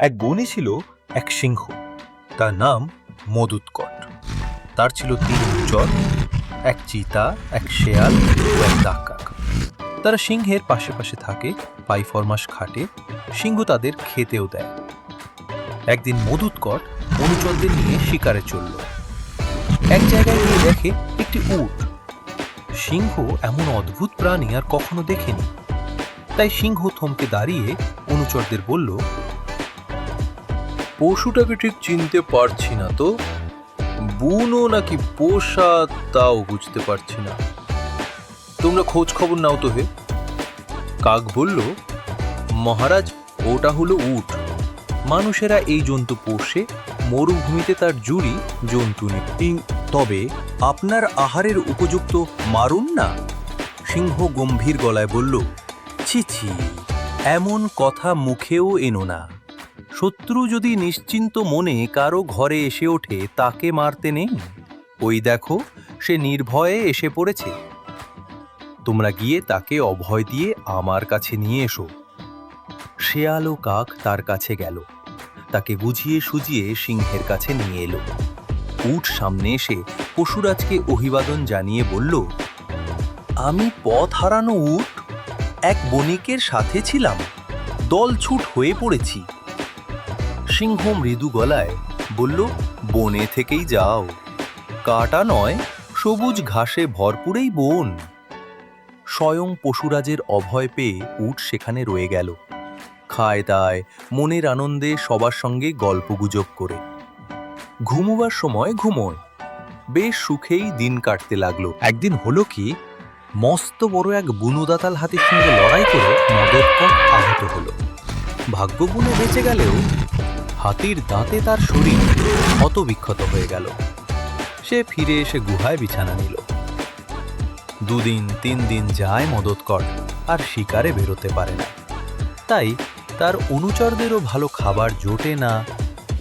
এক বনে ছিল এক সিংহ। তার নাম মদুৎকট তার ছিল তিন চর, এক চিতা, এক শেয়াল ও এক ডাকাক তারা সিংহের পাশে পাশে থাকে, পাই ফরমাস খাটে, সিংহ তাদের খেতেও দেয়। একদিন মধুৎকট অনুচরদের নিয়ে শিকারে চলল। এক জায়গায় গিয়ে দেখে একটি উট। সিংহ এমন অদ্ভুত প্রাণী আর কখনো দেখেনি। তাই সিংহ থমকে দাঁড়িয়ে অনুচরদের বলল পশুটাকে ঠিক চিনতে পারছি না তো। বুনো নাকি পোষা তাও বুঝতে পারছি না। তোমরা খোঁজ খবর নাও তো হে। কাক বলল, মহারাজ, ওটা হলো উট। মানুষেরা এই জন্তু পোষে, মরুভূমিতে তার জুড়ি জন্তু নেই। তবে আপনার আহারের উপযুক্ত মারুন না? সিংহ গম্ভীর গলায় বলল, ছি ছি, এমন কথা মুখেও এনো না। শত্রু যদি নিশ্চিন্ত মনে কারও ঘরে এসে ওঠে, তাকে মারতে নেই? ওই দেখো, সে নির্ভয়ে এসে পড়েছে। তোমরা গিয়ে তাকে অভয় দিয়ে আমার কাছে নিয়ে এসো। শেয়াল কাক তার কাছে গেল। তাকে বুঝিয়ে সুজিয়ে সিংহের কাছে নিয়ে এলো। উট সামনে এসে পশুরাজকে অভিবাদন জানিয়ে বলল, আমি পথ হারানো উট, এক বণিকের সাথে ছিলাম। দলছুট হয়ে পড়েছি। সিংহ মৃদু গলায় বলল, বনে থেকেই যাও। কাটা নয়, সবুজ ঘাসে ভরপুরেই বন। স্বয়ং পশুরাজের অভয় পেয়ে উট সেখানে রয়ে গেল। খায় দায় মনের আনন্দে সবার সঙ্গে গল্পগুজব করে। ঘুমোবার সময় ঘুমোয়। বেশ সুখেই দিন কাটতে লাগল। একদিন হলো কি, মস্ত বড় এক বুনুদাতাল হাতির সঙ্গে লড়াই করে মদতকট আহত হলো। ভাগ্যগুণে বেঁচে গেলেও হাতির দাঁতে তার শরীর বিক্ষত হয়ে গেল। সে ফিরে এসে গুহায় বিছানা নিল। দুদিন তিন দিন যায় মদতকর আর শিকারে বেরোতে পারে না। তাই তার অনুচরদেরও ভালো খাবার জোটে না,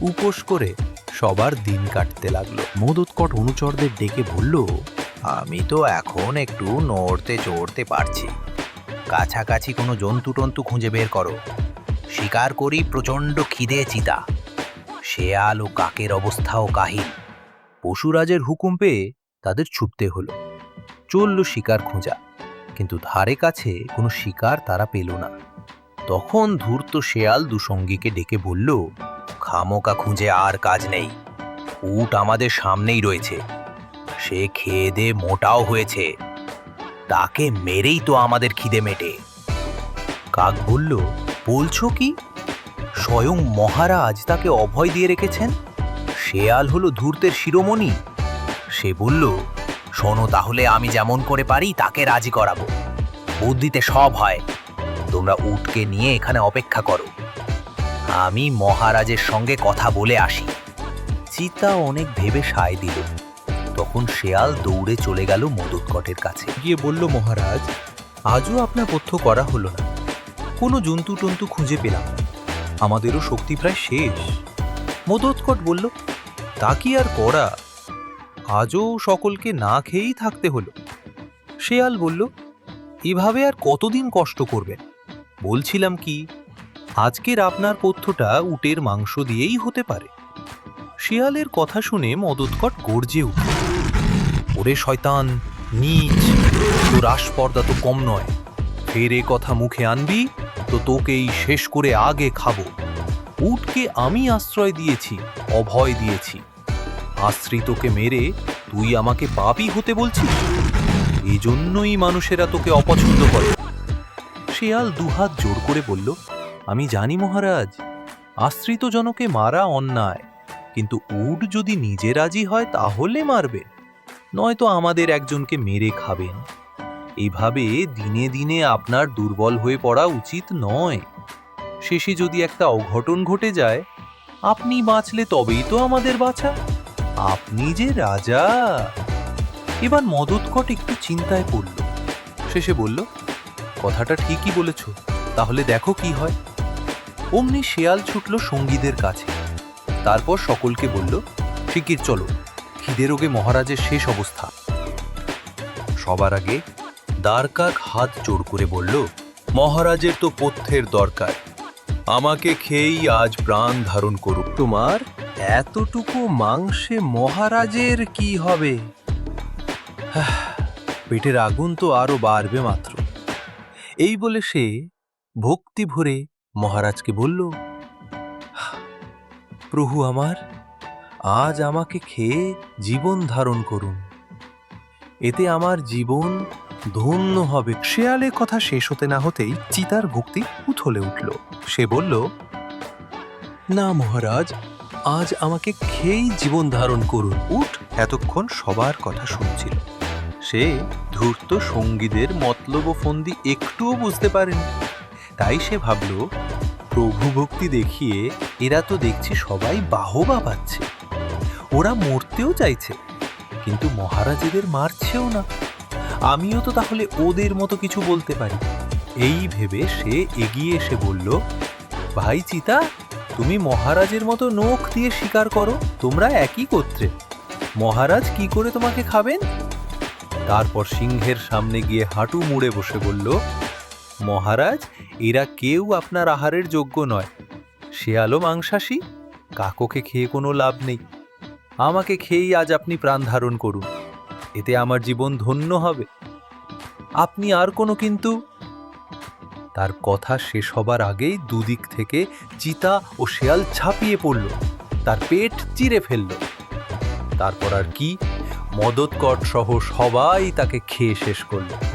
উপোস করে সবার দিন কাটতে লাগল। মদতকট অনুচরদের ডেকে বলল, আমি তো এখন একটু নড়তে চড়তে পারছি। কাছাকাছি কোনো জন্তু টন্তু খুঁজে বের করো। শিকার করি প্রচণ্ড খিদে চিতা। শেয়াল ও কাকের অবস্থাও কাহিল। পশুরাজের হুকুম পেয়ে তাদের ছুটতে হলো। চলল শিকার খোঁজা, কিন্তু ধারে কাছে কোনো শিকার তারা পেল না। তখন ধূর্ত শেয়াল দুসঙ্গীকে ডেকে বলল, খামোকা খুঁজে আর কাজ নেই। উট আমাদের সামনেই রয়েছে। সে খেয়ে দে মোটাও হয়েছে। তাকে মেরেই তো আমাদের খিদে মেটে। কাক বলল বলছো কি? স্বয়ং মহারাজ তাকে অভয় দিয়ে রেখেছেন? শেয়াল হলো ধূর্তের শিরোমণি। সে বলল, শোনো তাহলে, আমি যেমন করে পারি, তাকে রাজি করাবো। বুদ্ধিতে সব হয়। তোমরা উটকে নিয়ে এখানে অপেক্ষা করো। আমি মহারাজের সঙ্গে কথা বলে আসি। চিতা অনেক ভেবে সায় দিল। তখন শেয়াল দৌড়ে চলে গেল মদুৎকটের কাছে। গিয়ে বলল, মহারাজ, আজও আপনার পথ্য করা হলো না। কোনো জন্তু টন্তু খুঁজে পেলাম আমাদেরও শক্তি প্রায় শেষ। মদতকট বলল, তা কি আর করা? আজও সকলকে না খেয়েই থাকতে হলো। শেয়াল বলল, এভাবে আর কতদিন কষ্ট করবেন? বলছিলাম কি, আজকের আপনার পথ্যটা উটের মাংস দিয়েই হতে পারে। শিয়ালের কথা শুনে মদতকট গর্জে উঠল, ওরে শয়তান, নিচ! তোর আস্পর্দা তো কম নয়। ফের এ কথা মুখে আনবি তো তোকেই শেষ করে আগে খাব। উটকে আমি আশ্রয় দিয়েছি, অভয় দিয়েছি। আশ্রিতকে মেরে তুই আমাকে পাপই হতে বলছিস? এজন্যই মানুষেরা তোকে অপছন্দ করে। শেয়াল দুহাত জোর করে বলল, আমি জানি মহারাজ, আশ্রিত জনকে মারা অন্যায়, কিন্তু উট যদি নিজে রাজি হয় তাহলে মারবে। নয়তো আমাদের একজনকে মেরে খাবেন। এভাবে দিনে দিনে আপনার দুর্বল হয়ে পড়া উচিত নয়। শেষে যদি একটা অঘটন ঘটে যায়, আপনি বাঁচলে তবেই তো আমাদের বাঁচা। আপনি যে রাজা। এবার মদতকট একটু চিন্তায় পড়ল। শেষে বলল, কথাটা ঠিকই বলেছ, তাহলে দেখো কি হয়। অমনি শেয়াল ছুটল সঙ্গীদের কাছে। তারপর সকলকে বলল শিকির চলো, খিদে রোগে মহারাজের শেষ অবস্থা। সবার আগে দ্বারকাক হাত জোড় করে বলল, মহারাজের তো পথ্যের দরকার। আমাকে খেয়েই আজ প্রাণ ধারণ করুক তোমার এতটুকু মাংসে মহারাজের কি হবে? পেটের আগুন তো আরও বাড়বে মাত্র। এই বলে সে ভক্তি ভরে মহারাজকে বলল প্রভু আমার, আজ আমাকে খেয়ে জীবন ধারণ করুন। এতে আমার জীবন ধন্য হবে। শেয়ালে কথা শেষ হতে না হতেই চিতার ভক্তি উথলে উঠল। সে বলল, না মহারাজ, আজ আমাকে খেয়েই জীবন ধারণ করুন। উঠ এতক্ষণ সবার কথা শুনছিল। সে ধূর্ত সঙ্গীদের মতলব ফন্দি একটুও বুঝতে পারেনি। তাই সে ভাবল, প্রভু ভক্তি দেখিয়ে এরা তো দেখছি সবাই বাহবা পাচ্ছে। ওরা মরতেও চাইছে, কিন্তু মহারাজ এদের মারছেও না। আমিও তো তাহলে ওদের মতো কিছু বলতে পারি। এই ভেবে সে এগিয়ে এসে বলল, ভাই চিতা, তুমি মহারাজের মতো নখ দিয়ে শিকার করো, তোমরা একই গোত্রে। মহারাজ কি করে তোমাকে খাবেন? তারপর সিংহের সামনে গিয়ে হাঁটু মুড়ে বসে বলল, মহারাজ, এরা কেউ আপনার আহারের যোগ্য নয়। শেয়ালো মাংসাশী, কাককে খেয়ে কোনো লাভ নেই। আমাকে খেয়েই আজ আপনি প্রাণ ধারণ করুন। এতে আমার জীবন ধন্য হবে। আপনি আর কোনো কিন্তু? তার কথা শেষ হবার আগেই দুদিক থেকে চিতা ও শেয়াল ছাপিয়ে পড়ল, তার পেট চিরে ফেলল। তারপর আর কি? মদতকট সহ সবাই তাকে খেয়ে শেষ করল।